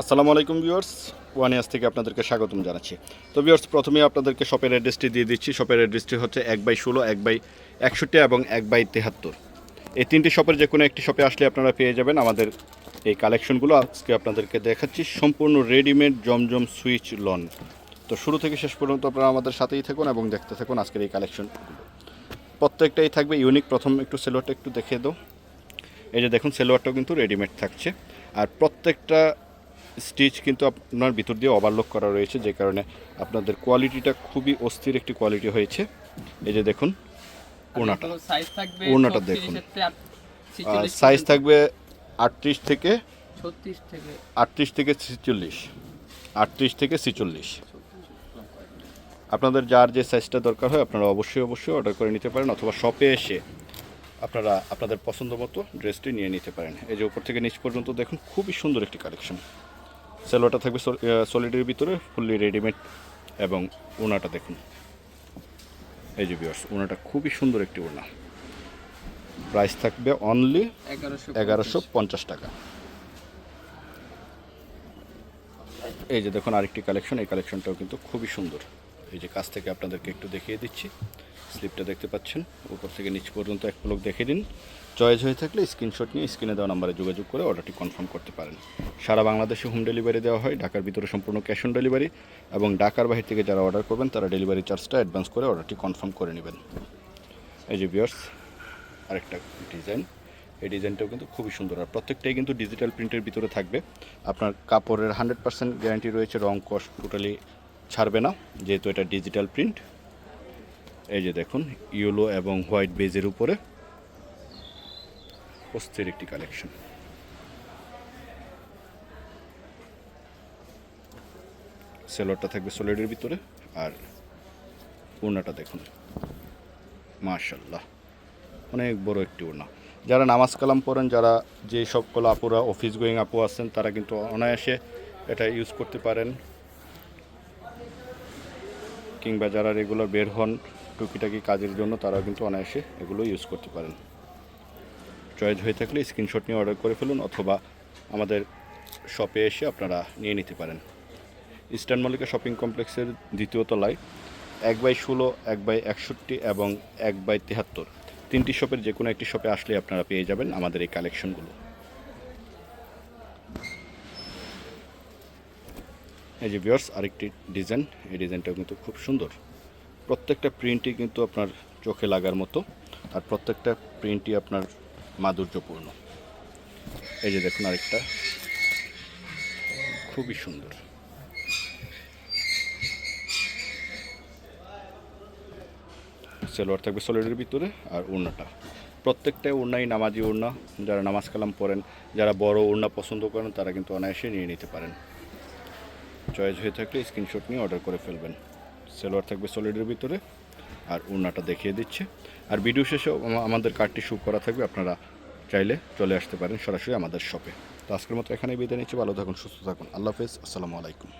আসসালামু আলাইকুম ভিউয়ার্স ওয়ানিয়াস থেকে আপনাদেরকে স্বাগতম জানাচ্ছি। তো ভিউয়ার্স, প্রথমেই আপনাদেরকে শপের অ্যাড্রেসটি দিয়ে দিচ্ছি। শপের অ্যাড্রেসটি হচ্ছে এক বাই ষোলো, এক বাই একষট্টি এবং এক বাই তেহাত্তর। এই তিনটি শপের যে কোনো একটি শপে আসলে আপনারা পেয়ে যাবেন আমাদের এই কালেকশনগুলো। আজকে আপনাদেরকে দেখাচ্ছি সম্পূর্ণ রেডিমেড জমজম সুইচ লন। তো শুরু থেকে শেষ পর্যন্ত আপনারা আমাদের সাথেই থাকুন এবং দেখতে থাকুন আজকের এই কালেকশনগুলো। প্রত্যেকটাই থাকবে ইউনিক। প্রথম একটু সেলোয়ারটা একটু দেখিয়ে দাও। এই যে দেখুন সেলোয়ারটাও কিন্তু রেডিমেড থাকছে। আর প্রত্যেকটা স্টিচ কিন্তু আপনার ভিতর দিয়ে ওভারলক করা রয়েছে যে কারণে আপনাদের কোয়ালিটিটা খুবই অস্থির একটি কোয়ালিটি হয়েছে। এই যে দেখুন ওড়নাটা সাইজ থাকবে ওড়নাটা দেখুন। থেকে আট- 46 সাইজ থাকবে আটত্রিশ থেকে 36 থেকে। আটত্রিশ থেকে ছিচল্লিশ। আটত্রিশ থেকে ছিচল্লিশ। আপনাদের যার যে সাইজটা দরকার হয় আপনারা অবশ্যই অবশ্যই অর্ডার করে নিতে পারেন অথবা শপে এসে আপনারা আপনাদের পছন্দ মতো ড্রেসটি নিয়ে নিতে পারেন। এই যে উপর থেকে নিচ পর্যন্ত দেখুন খুবই সুন্দর একটি কালেকশন সেলোয়ারটা থাকবে সলিডের ভিতরে ফুললি রেডিমেড এবং ওনাটা দেখুন। এই যে বিয়ার্স ওনাটা খুবই সুন্দর একটি ওনা। প্রাইস থাকবে অনলি 1150 এগারোশো পঞ্চাশ। টাকা। এই যে দেখুন আরেকটি কালেকশন এই কালেকশনটাও কিন্তু খুবই সুন্দর। এই যে কাছ থেকে আপনাদেরকে একটু দেখিয়ে দিচ্ছি। স্লিপটা দেখতে পাচ্ছেন। উপর থেকে নিচ পর্যন্ত এক পলক দেখে দিন। চয়েস হয়ে থাকলে স্ক্রিনশট নিয়ে স্ক্রিনে দেওয়া নাম্বারে যোগাযোগ করে অর্ডারটি কনফার্ম করতে পারেন। সারা বাংলাদেশে হোম ডেলিভারি দেওয়া হয়, ঢাকার ভিতরে সম্পূর্ণ ক্যাশ অন ডেলিভারি এবং ঢাকার বাহির থেকে যারা অর্ডার করবেন, তারা ডেলিভারি চার্জটা অ্যাডভান্স করে অর্ডারটি কনফার্ম করে নেবেন। এই যে বিয়ার্স আরেকটা ডিজাইন। এই ডিজাইনটাও কিন্তু খুবই সুন্দর। আর প্রত্যেকটাই কিন্তু ডিজিটাল প্রিন্টের ভিতরে থাকবে। আপনার কাপড়ের হান্ড্রেড পার্সেন্ট গ্যারান্টি রয়েছে, রং কস্ট টোটালি ছাড়বে না, যেহেতু এটা ডিজিটাল প্রিন্ট এই যে দেখুন ইয়েলো এবং হোয়াইট বেজের উপরে অস্থির একটি কালেকশন সেলোয়ারটা থাকবে সোলেডের ভিতরে, আর ওড়নাটা দেখুন। মাশাল্লাহ অনেক বড় একটি ওড়না। যারা নামাজ কালাম পড়েন, যারা যে সবগুলো আপুরা অফিস গোয়িং আপু আছেন, তারা কিন্তু অনায়াসে এটা ইউজ করতে পারেন। কিংবা যারা রেগুলার বের হন টুকিটাকি কাজের জন্য তারা কিন্তু অনায়াসে এগুলো ইউজ করতে পারেন। চয়েস হয়ে থাকলে স্ক্রিনশট নিয়ে অর্ডার করে ফেলুন অথবা আমাদের শপে এসে আপনারা নিয়ে নিতে পারেন। ইস্টার্ন মল্লিকা শপিং কমপ্লেক্সের দ্বিতীয় তলায় এক বাই ষোলো, এক বাই একষট্টি এবং এক বাই তেহাত্তর। তিনটি শপের যে কোনো একটি শপে আসলে আপনারা পেয়ে যাবেন আমাদের এই কালেকশনগুলো এই যে বিয়ার্স আরেকটি ডিজাইন এই ডিজাইনটাও কিন্তু খুব সুন্দর। প্রত্যেকটা প্রিন্টই কিন্তু আপনার চোখে লাগার মতো, আর প্রত্যেকটা প্রিন্টই আপনার মাধুর্যপূর্ণ। এই যে দেখুন আরেকটা। খুবই সুন্দর। সেলোয়ার থাকবে সোলেডের ভিতরে আর ওড়নাটা। প্রত্যেকটাই ওড়নাই নামাজি ওড়না। যারা নামাজ কালাম পড়েন, যারা বড় ওড়না পছন্দ করেন, তারা কিন্তু অনায়াসে নিয়ে নিতে পারেন। চয়েস হয়ে থাকলে স্ক্রিনশট নিয়ে অর্ডার করে ফেলবেন। সেলোয়ার থাকবে সলিডের ভিতরে, আর ওড়নাটা দেখিয়ে দিচ্ছে। আর ভিডিও শেষে আমাদের কার্ডটি শুভ করা থাকবে, আপনারা চাইলে চলে আসতে পারেন সরাসরি আমাদের শপে তো আজকের মতো এখানেই বিদায় নিচ্ছি, ভালো থাকুন, সুস্থ থাকুন, আল্লাহ হাফেজ, আসসালামু আলাইকুম।